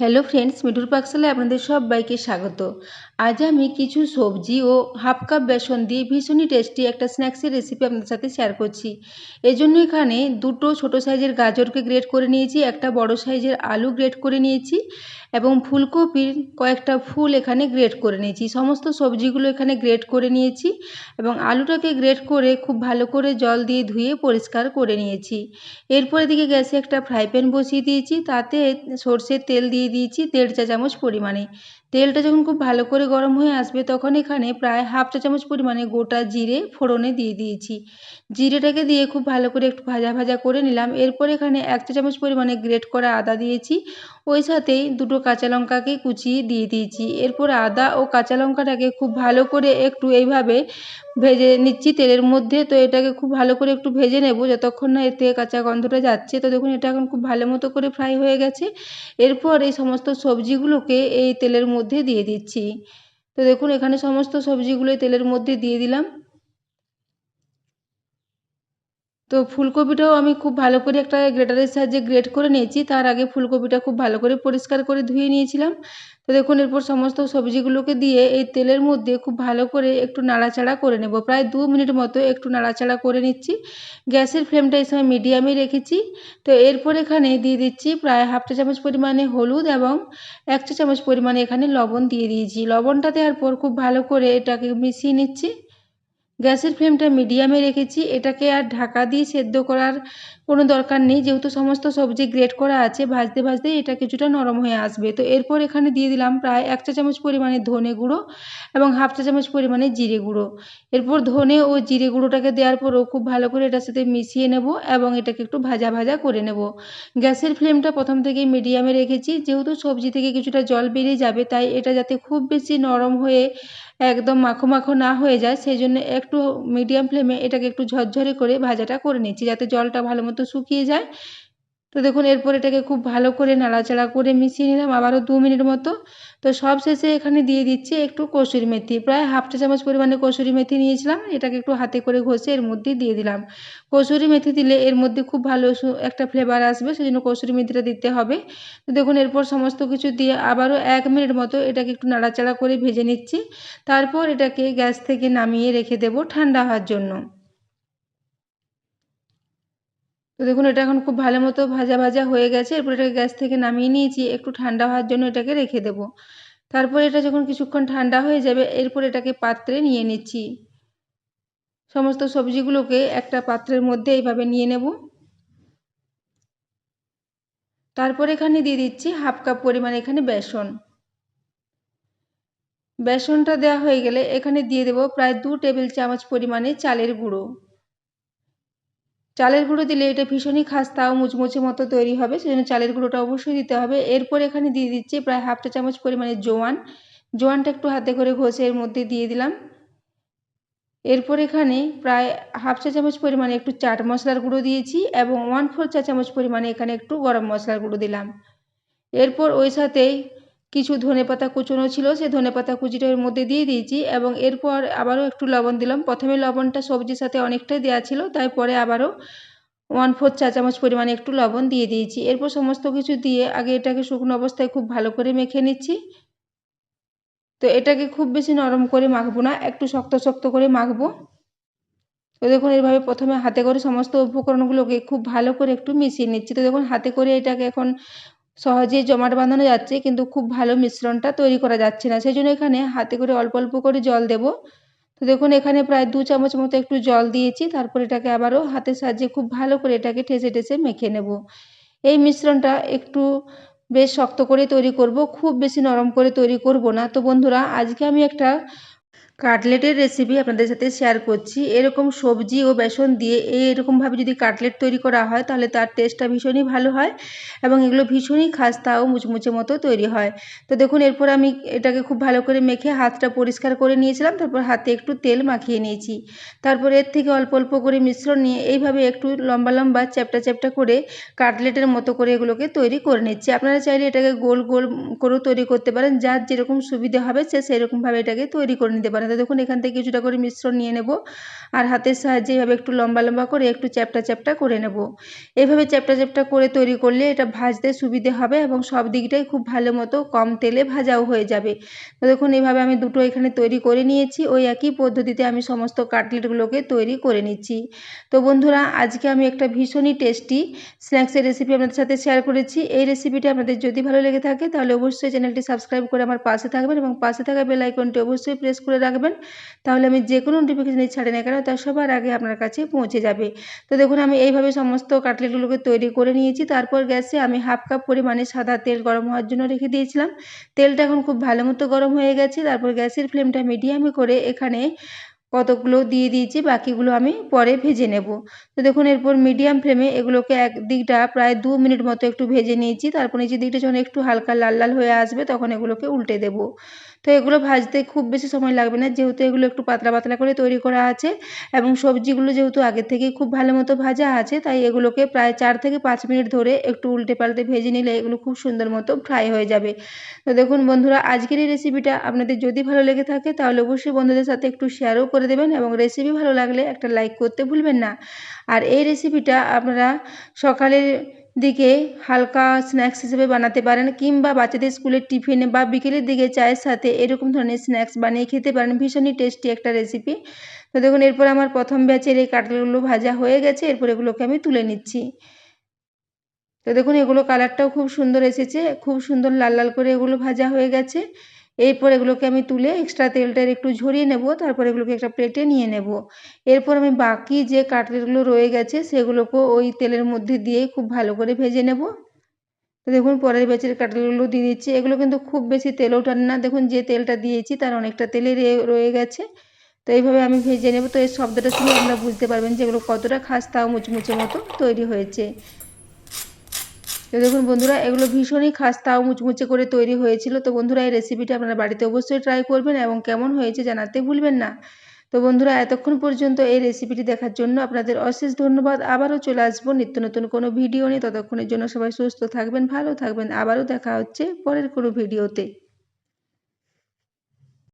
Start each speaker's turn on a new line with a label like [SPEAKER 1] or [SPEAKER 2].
[SPEAKER 1] Hello friends মিঠুর পাকশালায় আপনাদের সবাইকে স্বাগত। আজ আমি কিছু সবজি ও হাফ কাপ বেসন দিয়ে ভীষণই টেস্টি একটা স্ন্যাক্সের রেসিপি আপনাদের সাথে শেয়ার করছি। জন্য এখানে দুটো ছোট সাইজের গাজরকে গ্রেট করে নিয়েছি, একটা বড় সাইজের আলু গ্রেট করে নিয়েছি এবং ফুলকপির কয়েকটা ফুল এখানে গ্রেট করে নিয়েছি। সমস্ত সবজিগুলো এখানে গ্রেট করে নিয়েছি এবং আলুটাকে গ্রেট করে খুব ভালো করে জল দিয়ে ধুয়ে পরিষ্কার করে নিয়েছি। এরপর দিকে গ্যাসে একটা ফ্রাই প্যান বসিয়ে দিয়েছি, তাতে সর্ষের তেল দিয়ে দিয়েছি দেড় চা চামচ পরিমাণে। তেলটা যখন খুব ভালো করে গরম হয়ে আসবে তখন এখানে প্রায় হাফ চা চামচ পরিমাণে গোটা জিরে ফোড়নে দিয়ে দিয়েছি। জিরেটাকে দিয়ে খুব ভালো করে একটু ভাজা ভাজা করে নিলাম। এরপর এখানে এক চা চামচ পরিমাণে গ্রেট করা আদা দিয়েছি। ওই সাথেই দুটো কাঁচা লঙ্কাকে কুচিয়ে দিয়ে দিয়েছি। এরপর আদা ও কাঁচা লঙ্কাটাকে খুব ভালো করে একটু এইভাবে ভেজে নিচ্ছি তেলের মধ্যে। তো এটাকে খুব ভালো করে একটু ভেজে নেব যতক্ষণ না এতে কাঁচা গন্ধটা যাচ্ছে। তো দেখুন, এটা এখন খুব ভালো মতো করে ফ্রাই হয়ে গেছে। এরপর এই সমস্ত সবজিগুলোকে এই তেলের মধ্যে দিয়ে দিচ্ছি। তো দেখুন এখানে সমস্ত সবজিগুলোই তেলের মধ্যে দিয়ে দিলাম। তো ফুলকপিটাও আমি খুব ভালো করে একটা গ্রেটারের সাহায্যে গ্রেট করে নিয়েছি। তার আগে ফুলকপিটা খুব ভালো করে পরিষ্কার করে ধুয়ে নিয়েছিলাম। তো দেখুন, এরপর সমস্ত সবজিগুলোকে দিয়ে এই তেলের মধ্যে খুব ভালো করে একটু নাড়াচাড়া করে নেব। প্রায় দু মিনিট মতো একটু নাড়াচাড়া করে নিচ্ছি। গ্যাসের ফ্লেমটা এই সময় মিডিয়ামে রেখেছি। তো এরপর এখানে দিয়ে দিচ্ছি প্রায় হাফ চা চামচ পরিমাণে হলুদ এবং এক চা চামচ পরিমাণে এখানে লবণ দিয়ে দিয়েছি। লবণটা দেওয়ার পর খুব ভালো করে এটাকে মিশিয়ে নিচ্ছি। গ্যাসের ফ্লেমটা মিডিয়ামে রেখেছি। এটাকে আর ঢাকা দিয়ে সেদ্ধ করার কোনো দরকার নেই। যেহেতু সমস্ত সবজি গ্রেট করা আছে, ভাজতে ভাজতে এটা কিছুটা নরম হয়ে আসবে। তো এরপর এখানে দিয়ে দিলাম প্রায় এক চা চামচ পরিমাণে ধনে গুঁড়ো এবং হাফ চা চামচ পরিমাণে জিরে গুঁড়ো। এরপর ধনে ও জিরে গুঁড়োটাকে দেওয়ার পরও খুব ভালো করে এটার সাথে মিশিয়ে নেব এবং এটাকে একটু ভাজা ভাজা করে নেব। গ্যাসের ফ্লেমটা প্রথম থেকেই মিডিয়ামে রেখেছি। যেহেতু সবজি থেকে কিছুটা জল বেরিয়ে যাবে, তাই এটা যাতে খুব বেশি নরম হয়ে একদম মাখো মাখো না হয়ে যায় সেই জন্য একটু মিডিয়াম ফ্লেমে এটাকে একটু ঝরঝরে করে ভাজাটা করে নিচ্ছি যাতে জলটা ভালো মতো শুকিয়ে যায়। তো দেখুন, এরপর এটাকে খুব ভালো করে নাড়াচাড়া করে মিশিয়ে নিলাম। আবারও দু মিনিট মতো। তো সব শেষে এখানে দিয়ে দিচ্ছি একটু কসুরি মেথি। প্রায় হাফ চা চামচ পরিমাণে কসুরি মেথি নিয়েছিলাম। এটাকে একটু হাতে করে ঘষে এর মধ্যে দিয়ে দিলাম। কসুরি মেথি দিলে এর মধ্যে খুব ভালো একটা ফ্লেভার আসবে সেই জন্য কসুরি মেথিটা দিতে হবে। তো দেখুন, এরপর সমস্ত কিছু দিয়ে আবারও এক মিনিট মতো এটাকে একটু নাড়াচাড়া করে ভেজে নিচ্ছি। তারপর এটাকে গ্যাস থেকে নামিয়ে রেখে দেবো ঠান্ডা হওয়ার জন্য। তো দেখুন, এটা এখন খুব ভালো মতো ভাজা ভাজা হয়ে গেছে। এরপর এটাকে গ্যাস থেকে নামিয়ে নিয়েছি, একটু ঠান্ডা হওয়ার জন্য এটাকে রেখে দেবো। তারপর এটা যখন কিছুক্ষণ ঠান্ডা হয়ে যাবে, এরপর এটাকে পাত্রে নিয়ে নিচ্ছি। সমস্ত সবজিগুলোকে একটা পাত্রের মধ্যে এইভাবে নিয়ে নেব। তারপর এখানে দিয়ে দিচ্ছি হাফ কাপ পরিমাণ এখানে বেসন। বেসনটা দেওয়া হয়ে গেলে এখানে দিয়ে দেব প্রায় দু টেবিল চামচ পরিমাণে চালের গুঁড়ো। চালের গুঁড়ো দিলে এটা ভীষণই খাস্তা ও মুচমুচে মতো তৈরি হবে, সেজন্য চালের গুঁড়োটা অবশ্যই দিতে হবে। এরপর এখানে দিয়ে দিচ্ছি প্রায় হাফ চা চামচ পরিমাণে জোয়ান। জোয়ানটা একটু হাতে করে ঘষে এর মধ্যে দিয়ে দিলাম। এরপর এখানে প্রায় হাফ চা চামচ পরিমাণে একটু চাট মশলার গুঁড়ো দিয়েছি এবং ওয়ান ফোর চা চামচ পরিমাণে এখানে একটু গরম মশলার গুঁড়ো দিলাম। এরপর ওই সাথেই কিছু ধনে পাতা কুচোনো ছিল, সে ধনে পাতা কুচিটা মধ্যে দিয়ে দিয়েছি এবং এরপর আবারও একটু লবণ দিলাম। প্রথমে লবণটা সবজির সাথে অনেকটাই দেওয়া ছিল তাই পরে আবারও ওয়ান ফোর চা চামচ পরিমাণে একটু লবণ দিয়ে দিয়েছি। এরপর সমস্ত কিছু দিয়ে আগে এটাকে শুকনো অবস্থায় খুব ভালো করে মেখে নিচ্ছি। তো এটাকে খুব বেশি নরম করে মাখবো না, একটু শক্ত শক্ত করে মাখবো। তো দেখুন, এইভাবে প্রথমে হাতে করে সমস্ত উপকরণগুলোকে খুব ভালো করে একটু মিশিয়ে নিচ্ছি। তো দেখুন, হাতে করে এটাকে এখন সহজেই জমাট বাঁধানো যাচ্ছে, কিন্তু খুব ভালো মিশ্রণটা তৈরি করা যাচ্ছে না। সেই জন্য এখানে হাতে করে অল্প অল্প করে জল দেব। তো দেখুন, এখানে প্রায় দু চামচ মতো একটু জল দিয়েছি। তারপর এটাকে আবারও হাতের সাহায্যে খুব ভালো করে এটাকে ঠেসে ঠেসে মেখে নেব। এই মিশ্রণটা একটু বেশ শক্ত করে তৈরি করব, খুব বেশি নরম করে তৈরি করব না। তো বন্ধুরা, আজকে আমি একটা কাটলেটের রেসিপি আপনাদের সাথে শেয়ার করছি। এরকম সবজি ও বেসন দিয়ে এই এরকমভাবে যদি কাটলেট তৈরি করা হয়, তাহলে তার টেস্টটা ভীষণই ভালো হয় এবং এগুলো ভীষণই খাস্তা ও মুচমুচে মতো তৈরি হয়। তো দেখুন, এরপর আমি এটাকে খুব ভালো করে মেখে হাতটা পরিষ্কার করে নিয়েছিলাম, তারপর হাতে একটু তেল মাখিয়ে নিয়েছি। তারপর এর থেকে অল্প অল্প করে মিশ্রণ নিয়ে এইভাবে একটু লম্বা লম্বা চ্যাপটা চ্যাপটা করে কাটলেটের মতো করে এগুলোকে তৈরি করে নিচ্ছি। আপনারা চাইলে এটাকে গোল গোল করেও তৈরি করতে পারেন, যার যেরকম সুবিধা হবে, সে সেরকমভাবে এটাকে তৈরি করে নিতে পারেন। তো দেখুন, এখান থেকে কিছুটা করে মিশ্রণ নিয়ে নেব আর হাতের সাহায্যে এভাবে একটু লম্বা লম্বা করে একটু চ্যাপটা চ্যাপটা করে নেব। এভাবে চ্যাপটা চ্যাপটা করে তৈরি করলে এটা ভাজতে সুবিধে হবে এবং সব দিকটাই খুব ভালো মতো কম তেলে ভাজাও হয়ে যাবে। তো দেখুন এইভাবে আমি দুটো এখানে তৈরি করে নিয়েছি। ওই একই পদ্ধতিতে আমি সমস্ত কাটলেটগুলোকে তৈরি করে নিচ্ছি। তো বন্ধুরা, আজকে আমি একটা ভীষণই টেস্টি স্ন্যাক্সের রেসিপি আপনাদের সাথে শেয়ার করেছি। এই রেসিপিটি আপনাদের যদি ভালো লেগে থাকে, তাহলে অবশ্যই চ্যানেলটি সাবস্ক্রাইব করে আমার পাশে থাকবেন এবং পাশে থাকা বেল আইকনটি অবশ্যই প্রেস করে রাখবেন। তাহলে আমি যে কোনো নোটিফিকেশান ছাড়ি না কেন, তা সবার আগে আপনার কাছে পৌঁছে যাবে। তো দেখুন, আমি এইভাবে সমস্ত কাটলেটগুলোকে তৈরি করে নিয়েছি। তারপর গ্যাসে আমি হাফ কাপ পরিমাণে সাদা তেল গরম হওয়ার জন্য রেখে দিয়েছিলাম। তেলটা এখন খুব ভালো মতো গরম হয়ে গেছে। তারপর গ্যাসের ফ্লেমটা মিডিয়ামে করে এখানে কতগুলো দিয়ে দিয়েছি, বাকিগুলো আমি পরে ভেজে নেব। তো দেখুন, এরপর মিডিয়াম ফ্লেমে এগুলোকে এক দিকটা প্রায় দু মিনিট মতো একটু ভেজে নিয়েছি। তারপর নিচের দিকটা যখন একটু হালকা লাল লাল হয়ে আসবে, তখন এগুলোকে উল্টে দেব। তো এগুলো ভাজতে খুব বেশি সময় লাগবে না। যেহেতু এগুলো একটু পাতলা পাতলা করে তৈরি করা আছে এবং সবজিগুলো যেহেতু আগের থেকেই খুব ভালো মতো ভাজা আছে, তাই এগুলোকে প্রায় চার থেকে পাঁচ মিনিট ধরে একটু উল্টে পাল্টে ভেজে নিলে এগুলো খুব সুন্দর মতো ফ্রাই হয়ে যাবে। তো দেখুন বন্ধুরা, আজকের এই রেসিপিটা আপনাদের যদি ভালো লেগে থাকে তাহলে অবশ্যই বন্ধুদের সাথে একটু শেয়ারও করে দেবেন এবং রেসিপি ভালো লাগলে একটা লাইক করতে ভুলবেন না। আর এই রেসিপিটা আপনারা সকালের দিকে হালকা স্ন্যাক্স হিসেবে বানাতে পারেন কিংবা বাচ্চাদের স্কুলের টিফিনে বা বিকেলের দিকে চায়ের সাথে এরকম ধরনের স্ন্যাক্স বানিয়ে খেতে পারেন। ভীষণই টেস্টি একটা রেসিপি তো দেখুন, এরপর আমার প্রথম ব্যাচের এই কাটলেটগুলো ভাজা হয়ে গেছে। এরপর এগুলোকে আমি তুলে নিচ্ছি। তো দেখুন, এগুলো কালারটাও খুব সুন্দর এসেছে। খুব সুন্দর লাল লাল করে এগুলো ভাজা হয়ে গেছে। এরপর এগুলোকে আমি তুলে এক্সট্রা তেলটা একটু ঝরিয়ে নেব, তারপর এগুলোকে একটা প্লেটে নিয়ে নেব। এরপর আমি বাকি যে কাটলেটগুলো রয়ে গেছে সেগুলোকে ওই তেলের মধ্যে দিয়ে খুব ভালো করে ভেজে নেব। তো দেখুন, পরের ব্যাচের কাটলেটগুলো দিয়ে দিচ্ছি। এগুলো কিন্তু খুব বেশি তেলও টান না। দেখুন, যে তেলটা দিয়েছি তার অনেকটা তেলে রয়ে গেছে। তো এইভাবে আমি ভেজে নেব। তো এই শব্দটা শুনে আপনারা বুঝতে পারবেন যে এগুলো কতটা খাস্তা মুচমুচে মতো তৈরি হয়েছে। তো দেখুন বন্ধুরা, এগুলো ভীষণই খাস্তাও মুচমুচে করে তৈরি হয়েছিল। তো বন্ধুরা, এই রেসিপিটা আপনারা বাড়িতে অবশ্যই ট্রাই করবেন এবং কেমন হয়েছে জানাতে ভুলবেন না। তো বন্ধুরা, এতক্ষণ পর্যন্ত এই রেসিপিটি দেখার জন্য আপনাদের অশেষ ধন্যবাদ। আবারও চলে আসব নিত্য নতুন কোনো ভিডিও নিয়ে। ততক্ষণের জন্য সবাই সুস্থ থাকবেন, ভালো থাকবেন। আবারও দেখা হচ্ছে পরের কোনো ভিডিওতে